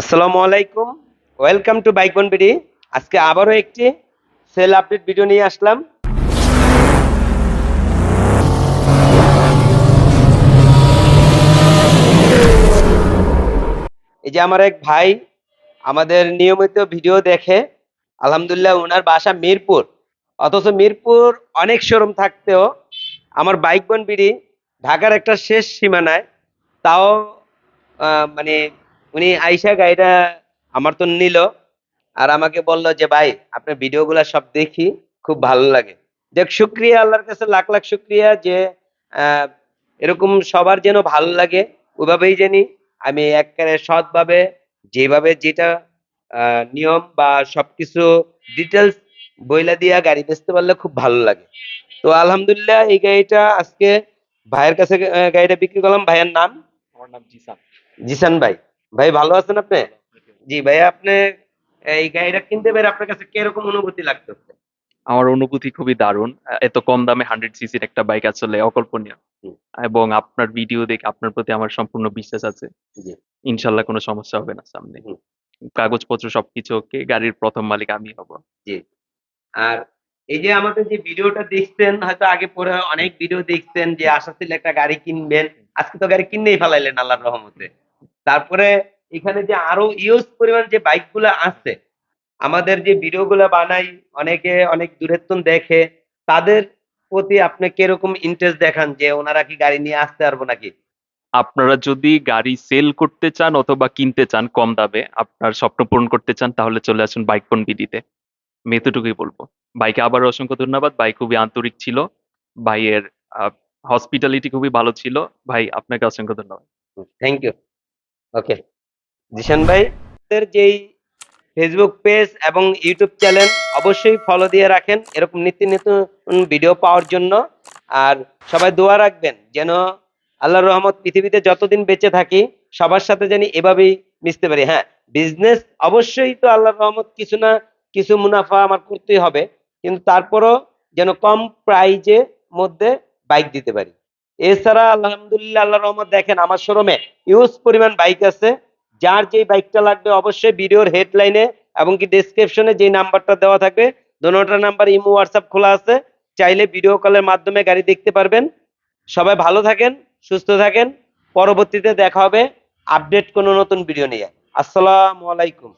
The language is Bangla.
আসসালামু আলাইকুম। ওয়েলকাম টু বাইক বন বিডি আজকে আবারও একটি সেল আপডেট ভিডিও নিয়ে আসলাম। এই যে আমার এক ভাই আমাদের নিয়মিত ভিডিও দেখে, আলহামদুলিল্লাহ ওনার বাসা মিরপুর। অথচ মিরপুর অনেক শোরুম থাকতেও আমার বাইক বন বিডি ঢাকার একটা শেষ সীমানায় তাও মানে উনি আইসা গাড়িটা আমার তো নিল আর আমাকে বলল যে ভাই আপনার ভিডিওগুলো সব দেখি খুব ভালো লাগে। দেখ শুক্রিয়া আল্লাহর কাছে লাখ লাখ শুক্রিয়া যে এরকম সবার যেন ভালো লাগে ওইভাবেই জানি আমি একবারে সৎভাবে যেভাবে যেটা আহ, নিয়ম বা সবকিছু ডিটেলস বইলা দিয়া গাড়ি বেচতে পারলে খুব ভালো লাগে। তো আলহামদুলিল্লাহ এই গাড়িটা আজকে ভাইয়ের কাছে গাড়িটা বিক্রি করলাম। ভাইয়ের নাম? আমার নাম জিসান। জিসান ভাই। ভাই ভালো আছেন আপনি? জি ভাই আপনি এই গাড়িটা কিনতে পেরে আপনার কাছে কীরকম অনুভূতি লাগতেছে আমার অনুভূতি খুবই দারুণ। এত কম দামে হান্ড্রেড সিসির একটা বাইক আসলে অকল্পনীয়। এবং আপনার ভিডিও দেখে আপনার প্রতি আমার সম্পূর্ণ বিশ্বাস আছে। জি। ইনশাল্লাহ কোনো সমস্যা হবে না সামনে। কাগজপত্র সবকিছু ওকে গাড়ির প্রথম মালিক আমি হব। জি। আর এই যে আমাদের যে ভিডিওটা দেখছেন হয়তো আগে পরে অনেক ভিডিও দেখছেন যে আশা ছিল একটা গাড়ি কিনবেন। আজকে তো গাড়ি কিনেই ফেলাইলেন আল্লাহর রহমতে। তারপরে এখানে যে আরও ইউজ পরিমাণ যে বাইকগুলো আছে আমাদের যে ভিডিও ভিডিওগুলো বানাই অনেকে অনেক দূরের দেখে তাদের প্রতি আপনি কীরকম ইন্টারেস্ট দেখান যে ওনারা কি গাড়ি নিয়ে আসতে পারব নাকি? আপনারা যদি গাড়ি সেল করতে চান অথবা কিনতে চান কম দামে আপনার স্বপ্ন পূরণ করতে চান তাহলে চলে আসুন বাইক ফোন বিডিতে আমি এতটুকুই বলব। বাইকে আবার অসংখ্য ধন্যবাদ। ভাই খুবই আন্তরিক ছিল। ভাইয়ের হসপিটালিটি খুবই ভালো ছিল। ভাই আপনাকে অসংখ্য ধন্যবাদ। থ্যাংক ইউ ওকে জিশান ভাই, আমাদের যেই ফেসবুক পেজ এবং ইউটিউব চ্যানেল অবশ্যই ফলো দিয়ে রাখেন। এরকম নিত্য নতুন ভিডিও পাওয়ার জন্য। আর সবাই দোয়া রাখবেন যেন আল্লাহর রহমত পৃথিবীতে যতদিন বেঁচে থাকি, সবার সাথে জানি এভাবেই মিশতে পারি। হ্যাঁ বিজনেস অবশ্যই তো আল্লাহর রহমত কিছু না, কিছু মুনাফা আমার করতেই হবে। কিন্তু তারপরও যেন কম প্রাইজের মধ্যে বাইক দিতে পারি। এছাড়া আলহামদুলিল্লাহ আল্লাহ রহমত দেখেন আমার শোরুমে ইউজ পরিমাণ বাইক আছে। যার যেই বাইকটা লাগবে অবশ্যই ভিডিওর হেডলাইনে এবং কি ডেসক্রিপশনে যেই নাম্বারটা দেওয়া থাকবে দোনোটা নাম্বার ইমো হোয়াটসঅ্যাপ খোলা আছে। চাইলে ভিডিও কলের মাধ্যমে গাড়ি দেখতে পারবেন। সবাই ভালো থাকেন, সুস্থ থাকেন। পরবর্তীতে দেখা হবে আপডেট কোনো নতুন ভিডিও নিয়ে। আসসালামু আলাইকুম।